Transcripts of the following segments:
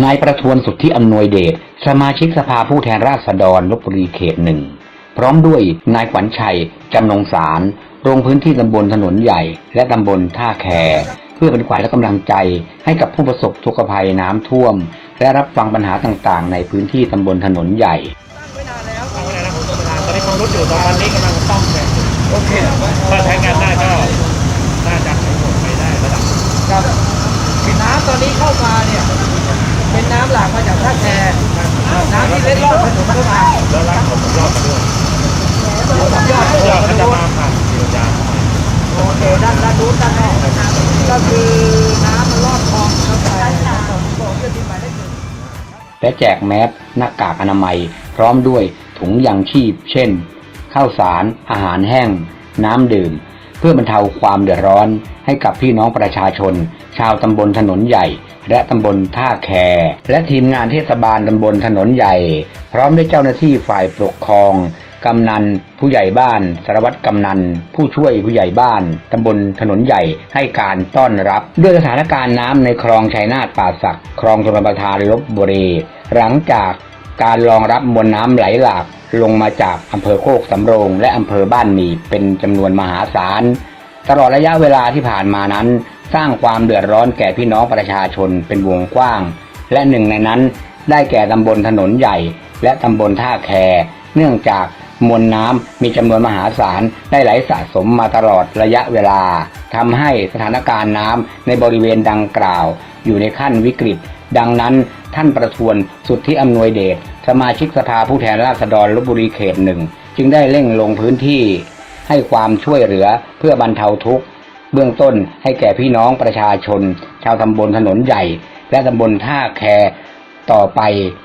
นายประทวนสุทธิอำนวยเดชสมาชิกสภาผู้แทนราษฎรลบบุรีเขตหนึ่งพร้อมด้วยนายขวัญชัยจำนงสารลงพื้นที่ตำบลถนนใหญ่ และตำบลท่าแค เพื่อเป็นขวัญและกำลังใจให้กับผู้ประสบทุกขภัยน้ำท่วม และรับฟังปัญหาต่างๆ ในพื้นที่ตำบลถนนใหญ่ตั้งไว้นานแล้วทำอะไรนะผมประธานตอนนี้ความรุดอยู่ตอนนี้กำลังซ่อมแซมโอเคถ้าใช้งานได้ก็น่าจะใช้หมดไปได้ระดับครับน้ำตอนนี้เข้ามาเนี่ย เป็นน้ำหลากมาจากท่าแพน้ำที่เล็ดลอดถนนเข้ามาแล้วล้างของผมรอบมาด้วยยอดยอดก็จะมาผ่านเยียวยาโอเคด้านด้านนู้นด้านนอกก็คือน้ำมันลอดคลองเข้าไปบอกเรื่องที่หมายเลขหนึ่งและแจกแมสหน้ากากอนามัย พร้อมด้วยถุงยางชีพ เช่น ข้าวสาร อาหารแห้ง น้ำดื่ม เพื่อบรรเทาความเดือดร้อนให้กับพี่น้องประชาชน ชาวตำบลถนนใหญ่ และตำบลท่าแค และทีมงานเทศบาลตำบลถนนใหญ่ พร้อมด้วยเจ้าหน้าที่ฝ่ายปกครองกำนัน ผู้ใหญ่บ้าน สารวัตรกำนัน ผู้ช่วยผู้ใหญ่บ้าน ตำบลถนนใหญ่ให้การต้อนรับ ด้วยสถานการณ์น้ำในคลองชัยนาทป่าสัก คลองชลประทานลบบุรี หลังจากการรองรับมวลน้ำไหลหลากลงมาจากอำเภอโคกสำโรง และอำเภอบ้านหมีเป็นจำนวนมหาศาล ตลอดระยะเวลาที่ผ่านมานั้นสร้างความเดือดร้อนแก่พี่น้องประชาชนเป็นวงกว้าง และหนึ่งในนั้นได้แก่ตำบลถนนใหญ่ และตำบลท่าแค เนื่องจากมวลน้ำมีจำนวนมหาศาลได้ไหลสะสมมาตลอดระยะเวลาทำให้สถานการณ์น้ำในบริเวณดังกล่าว อยู่ในขั้นวิกฤต ดังนั้นท่านประทวนสุทธิอำนวยเดชสมาชิกสภาผู้แทนราษฎรลบบุรีเขตหนึ่ง จึงได้เร่งลงพื้นที่ ให้ความช่วยเหลือเพื่อบรรเทาทุกข์ เบื้องต้นให้แก่พี่น้องประชาชน ชาวตำบลถนนใหญ่ และตำบลท่าแคต่อไป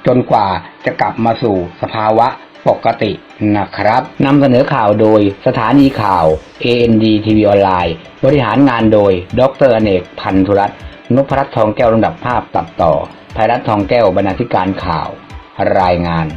จนกว่าจะกลับมาสู่สภาวะปกตินะครับนำเสนอข่าวโดยสถานีข่าว AND TV ออนไลน์ บริหารงานโดย ดรอเนกพันธุรัตน์นพรัตน์ทองแก้วลำดับภาพตัดต่อภัยรัตน์ทองแก้วบรรณาธิการข่าว รายงาน